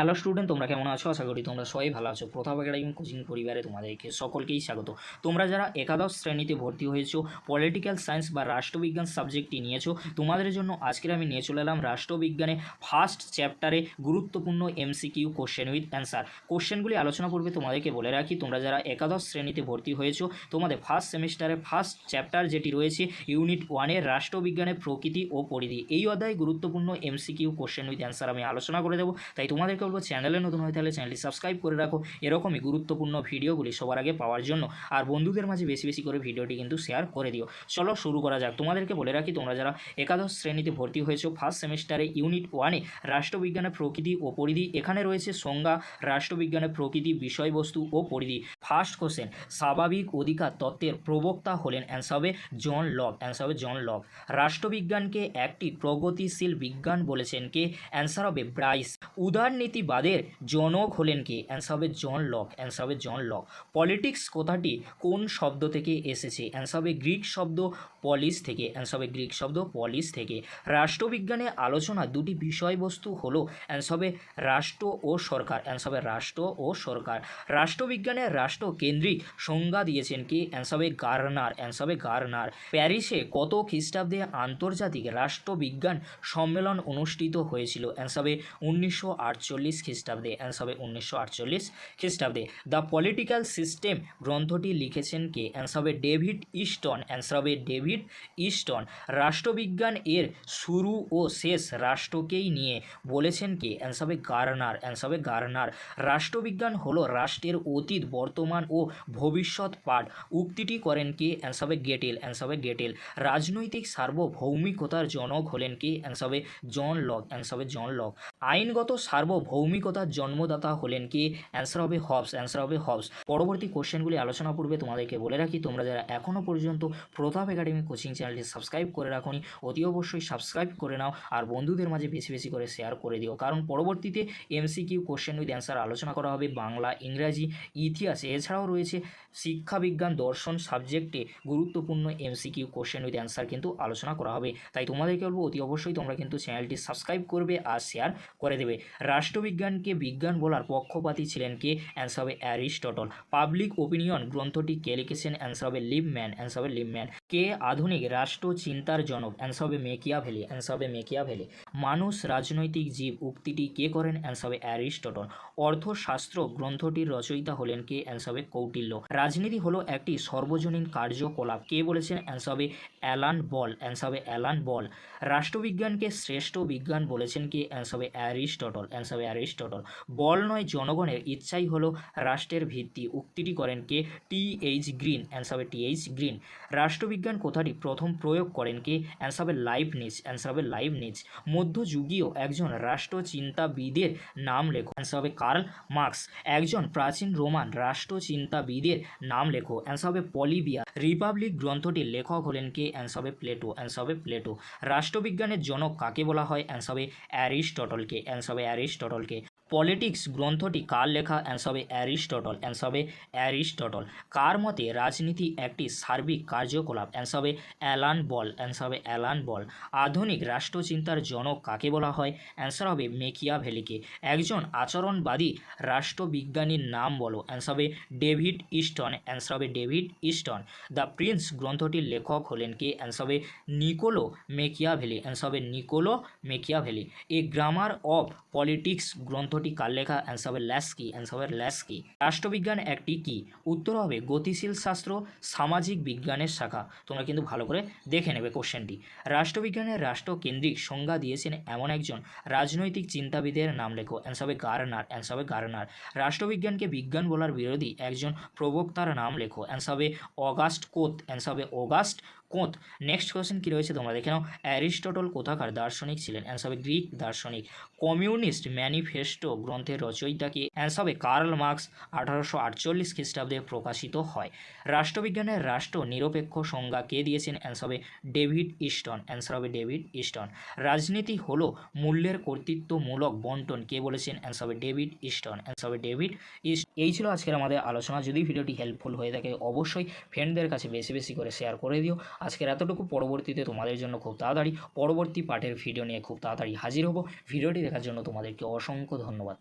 Hello student তোমরা কেমন আছো? আশা করি তোমরা সবাই ভালো আছো। প্রথম একাডেমি কোচিং পরিবারে তোমাদেরকে সকলকেই স্বাগত। তোমরা যারা একাদশ শ্রেণীতে ভর্তি হয়েছো পলিটিক্যাল সায়েন্স বা রাষ্ট্রবিজ্ঞান সাবজেক্টটি নিয়েছো, তোমাদের জন্য আজকের আমি নিয়ে চলে এলাম রাষ্ট্রবিজ্ঞানে ফার্স্ট চ্যাপ্টারে গুরুত্বপূর্ণ এমসিকিউ কোশ্চেন উইথ অ্যান্সার কোশ্চেনগুলি আলোচনা করবে তোমাদেরকে বলে রাখি, তোমরা যারা একাদশ শ্রেণীতে ভর্তি হয়েছো, তোমাদের ফার্স্ট সেমিস্টারে ফার্স্ট চ্যাপ্টার যেটি রয়েছে ইউনিট ওয়ানের রাষ্ট্রবিজ্ঞানের প্রকৃতি ও পরিধি। এই অধ্যায় গুরুত্বপূর্ণ এমসিকিউ কোশ্চেন উইথ অ্যান্সার আমি আলোচনা করে দেবো। তাই তোমাদেরকে বলব চ্যানেলে নতুন হয় তাহলে চ্যানেলটি সাবস্ক্রাইব করে রাখো। এরকমই গুরুত্বপূর্ণ ভিডিওগুলি সবার আগে পাওয়ার জন্য। আর বন্ধুদের মাঝে বেশি বেশি করে ভিডিওটি কিন্তু শেয়ার করে দিও। চলো শুরু করা যাক। তোমাদেরকে বলে রাখি, তোমরা যারা একাদশ শ্রেণীতে ভর্তি হয়েছো ফার্স্ট সেমিস্টারে ইউনিট ওয়ানে রাষ্ট্রবিজ্ঞানের প্রকৃতি ও পরিধি, এখানে রয়েছে সংজ্ঞা রাষ্ট্রবিজ্ঞানের প্রকৃতি, বিষয়বস্তু ও পরিধি। ফার্স্ট কোশ্চেন স্বাভাবিক অধিকার তত্ত্বের প্রবক্তা হলেন অ্যান্সার হবে জন লক অ্যান্সার হবে জন লক রাষ্ট্রবিজ্ঞানকে একটি প্রগতিশীল বিজ্ঞান বলেছেন কে? অ্যান্সার হবে ব্রাইস। উদারনীতিবাদের জনক হলেন কে? অ্যান্সার হবে জন লক। অ্যান্সার হবে জন লক। পলিটিক্স কথাটি কোন শব্দ থেকে এসেছে? অ্যান্সার হবে গ্রিক শব্দ পলিস থেকে। অ্যান্সার হবে গ্রিক শব্দ পলিস থেকে। রাষ্ট্রবিজ্ঞানে আলোচনা দুটি বিষয়বস্তু হলো অ্যান্সার হবে রাষ্ট্র ও সরকার। অ্যান্সার হবে রাষ্ট্র ও সরকার। রাষ্ট্রবিজ্ঞানে রাষ্ট্র কেন্দ্রিক সংজ্ঞা দিয়েছেন কি? অ্যান্সার হবে গার্নার। অ্যান্সার হবে গার্নার। প্যারিসে কত খ্রিস্টাব্দে আন্তর্জাতিক রাষ্ট্রবিজ্ঞান সম্মেলন অনুষ্ঠিত হয়েছিল? অ্যান্সার হবে উনিশশো আটচল্লিশ খ্রিস্টাব্দে অ্যান্সার হবে উনিশশো আটচল্লিশ খ্রিস্টাব্দে। দ্য পলিটিক্যাল সিস্টেম গ্রন্থটি লিখেছেন কে? অ্যান্সার হবে ডেভিড ইস্টন অ্যান্সার হবে ডেভিড ইস্টন। রাষ্ট্রবিজ্ঞান এর শুরু ও শেষ রাষ্ট্রকেই নিয়ে বলেছেন কে? অ্যান্সার হবে গার্নার অ্যান্সার হবে গার্নার। রাষ্ট্রবিজ্ঞান হলো রাষ্ট্রের অতীত, বর্তমান ও ভবিষ্যৎ পাঠ। উক্তিটি করেন কে? অ্যান্সার হবে গেটেল অ্যান্সার হবে গেটেল। রাজনৈতিক সার্বভৌমিকতার জনক হলেন কে? অ্যান্সার হবে জন লক অ্যান্সার হবে জন লক। আইনগত সার্বভৌমিকতার জন্মদাতা হলেন কি? অ্যান্সার হবে হবস অ্যান্সার হবে হবস পরবর্তী কোশ্চেনগুলি আলোচনা পূর্বে তোমাদেরকে বলে রাখি, তোমরা যারা এখনও পর্যন্ত প্রতাপ একাডেমি কোচিং চ্যানেলটি সাবস্ক্রাইব করে রাখোনি, অতি অবশ্যই সাবস্ক্রাইব করে নাও আর বন্ধুদের মাঝে বেশি বেশি করে শেয়ার করে দিও। কারণ পরবর্তীতে এমসিকিউ কোশ্চেন উইথ অ্যান্সার আলোচনা করা হবে বাংলা, ইংরাজি, ইতিহাস, এছাড়াও রয়েছে শিক্ষাবিজ্ঞান দর্শন সাবজেক্টে গুরুত্বপূর্ণ এমসিকিউ কোশ্চেন উইথ অ্যান্সার কিন্তু আলোচনা করা হবে। তাই তোমাদেরকে বলব, অতি অবশ্যই তোমরা কিন্তু চ্যানেলটি সাবস্ক্রাইব করবে আর শেয়ার করে দেবে। রাষ্ট্রবিজ্ঞানকে বিজ্ঞান বলার পক্ষপাতী ছিলেন কে অ্যান্সার হবে অ্যারিস্টটল পাবলিক ওপিনিয়ন গ্রন্থটি কে লিখেছেন অ্যান্সার হবে লিভম্যান অ্যান্সার হবে লিভম্যান কে আধুনিক রাষ্ট্র চিন্তার জনক অ্যান্সার হবে মেকিয়া ভ্যালি অ্যান্সার হবে মেকিয়া ভেলি মানুষ রাজনৈতিক জীব উক্তিটি কে করেন অ্যান্সার হবে অ্যারিস্টটল অর্থশাস্ত্র গ্রন্থটির রচয়িতা হলেন কে অ্যান্সার হবে কৌটিল্য রাজনীতি হলো একটি সর্বজনীন কার্যকলাপ কে বলেছেন অ্যান্সার হবে অ্যালান বল অ্যান্সার হবে অ্যালান বল রাষ্ট্রবিজ্ঞানকে শ্রেষ্ঠ বিজ্ঞান বলেছেন কে অ্যান্সার হবে অ্যারিস্টটল অ্যান্সার হবে অ্যারিস্টটল। বল নয়, জনগণের ইচ্ছাই হলো রাষ্ট্রের ভিত্তি। উক্তিটি করেন কে? T H Green. অ্যান্সার হবে টি এইচ গ্রিন। রাষ্ট্রবিজ্ঞান কথাটি প্রথম প্রয়োগ করেন কে? অ্যান্সার হবে লাইভ নিচ অ্যান্সার হবে লাইভ নিচ মধ্যযুগীয় একজন রাষ্ট্রচিন্তাবিদের নাম লেখো। অ্যান্সার হবে কার্ল মার্কস। একজন প্রাচীন রোমান রাষ্ট্রচিন্তাবিদের নাম লেখো। অ্যান্সার হবে পলিবিয়া রিপাবলিক গ্রন্থটির লেখক হলেন কে? অ্যান্সার হবে প্লেটো। অ্যান্সার হবে প্লেটো। রাষ্ট্রবিজ্ঞানের জনক কাকে বলা হয়? অ্যান্সার হবে অ্যারিস্টটলকে। অ্যান্সার হবে অ্যারিস্টটলকে পলিটিক্স গ্রন্থটি কার লেখা? অ্যান্সার হবে অ্যারিস্টটল। অ্যান্সার হবে অ্যারিস্টটল। কার মতে রাজনীতি একটি সার্বিক কার্যকলাপ? অ্যান্সার হবে অ্যালান বল। অ্যান্সার হবে অ্যালান বল। আধুনিক রাষ্ট্রচিন্তার জনক কাকে বলা হয়? অ্যান্সার হবে মেকিয়া ভ্যালিকে একজন আচরণবাদী রাষ্ট্রবিজ্ঞানীর নাম বলো। অ্যান্সার হবে ডেভিড ইস্টন। অ্যান্সার হবে ডেভিড ইস্টন। দ্য প্রিন্স গ্রন্থটির লেখক হলেন কে? অ্যান্সার হবে নিকোলো মেকিয়া ভ্যালি অ্যান্সার হবে Niccolo Machiavelli a grammar of politics গ্রন্থটি কার লেখা? অ্যান্সার হবে ল্যাস্কি অ্যান্সার হবে ল্যাস্কি রাষ্ট্রবিজ্ঞান একটি কি? উত্তর হবে গতিশীল শাস্ত্র, সামাজিক বিজ্ঞানের শাখা। তোমরা কিন্তু ভালো করে দেখে নেবে কোশ্চেনটি। রাষ্ট্রবিজ্ঞানের রাষ্ট্রকেন্দ্রিক সংজ্ঞা দিয়েছেন এমন একজন রাজনৈতিক চিন্তাবিদের নাম লেখো। অ্যান্সার হবে গার্নার অ্যান্সার হবে গার্নার রাষ্ট্রবিজ্ঞানকে বিজ্ঞান বলার বিরোধী একজন প্রবক্তার নাম লেখো। অ্যান্সার হবে অগাস্ট কোত অ্যান্সার হবে অগাস্ট কোঁত। নেক্সট কোয়েশ্চেন কী রয়েছে তোমরা? দেখে নাও। অ্যারিস্টটল কোথাকার? দার্শনিক ছিলেন। অ্যান্সার হবে গ্রিক দার্শনিক। কমিউনিস্ট ম্যানিফেস্টো গ্রন্থের রচয়িতা রচয়িতাকে অ্যান্সার হবে কার্ল মার্কস। আঠারোশো আটচল্লিশ খ্রিস্টাব্দে প্রকাশিত হয়। রাষ্ট্রবিজ্ঞানের রাষ্ট্র নিরপেক্ষ সংজ্ঞা কে দিয়েছেন? অ্যান্সার হবে ডেভিড ইস্টন। অ্যান্সার হবে ডেভিড ইস্টন। রাজনীতি হলো মূল্যের কর্তৃত্বমূলক বন্টন। কে বলেছেন? অ্যান্সার হবে ডেভিড ইস্টন। অ্যান্সার হবে ডেভিড ইস্ট এই ছিল আজকের আমাদের আলোচনা। যদি ভিডিওটি হেল্পফুল হয়ে থাকে, অবশ্যই ফ্রেন্ডদের কাছে বেশি বেশি করে শেয়ার করে দিও। আজকের এতটুকু। পরবর্তীতে তোমাদের জন্য খুব তাড়াতাড়ি পরবর্তী পাঠের ভিডিও নিয়ে খুব তাড়াতাড়ি হাজির হব। ভিডিওটি দেখার জন্য তোমাদেরকে অসংখ্য ধন্যবাদ।